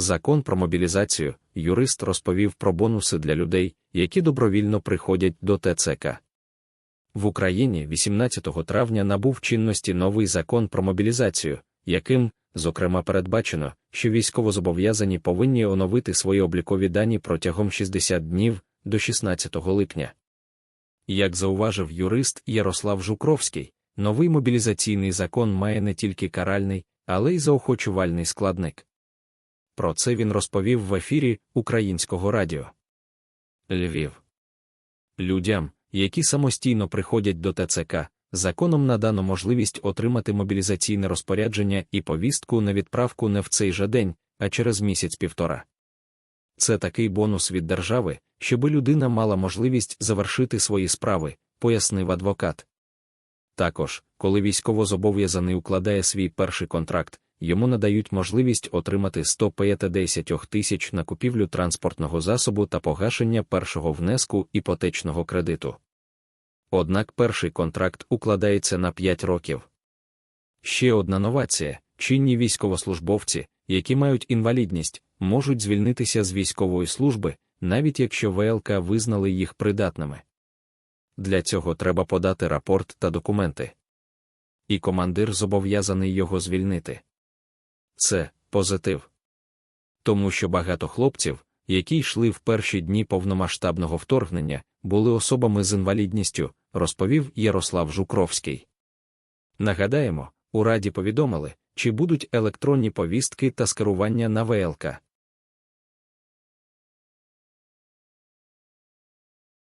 Закон про мобілізацію юрист розповів про бонуси для людей, які добровільно приходять до ТЦК. В Україні 18 травня набув чинності новий закон про мобілізацію, яким, зокрема, передбачено, що військовозобов'язані повинні оновити свої облікові дані протягом 60 днів до 16 липня. Як зауважив юрист Ярослав Жукровський, новий мобілізаційний закон має не тільки каральний, але й заохочувальний складник. Про це він розповів в ефірі Українського радіо. Львів. Людям, які самостійно приходять до ТЦК, законом надано можливість отримати мобілізаційне розпорядження і повістку на відправку не в цей же день, а через місяць-півтора. Це такий бонус від держави, щоби людина мала можливість завершити свої справи, пояснив адвокат. Також, коли військовозобов'язаний укладає свій перший контракт, йому надають можливість отримати 150 тисяч на купівлю транспортного засобу та погашення першого внеску іпотечного кредиту. Однак перший контракт укладається на 5 років. Ще одна новація: чинні військовослужбовці, які мають інвалідність, можуть звільнитися з військової служби, навіть якщо ВЛК визнали їх придатними. Для цього треба подати рапорт та документи. І командир зобов'язаний його звільнити. Це позитив. Тому що багато хлопців, які йшли в перші дні повномасштабного вторгнення, були особами з інвалідністю, розповів Ярослав Жукровський. Нагадаємо, у Раді повідомили, чи будуть електронні повістки та скерування на ВЛК.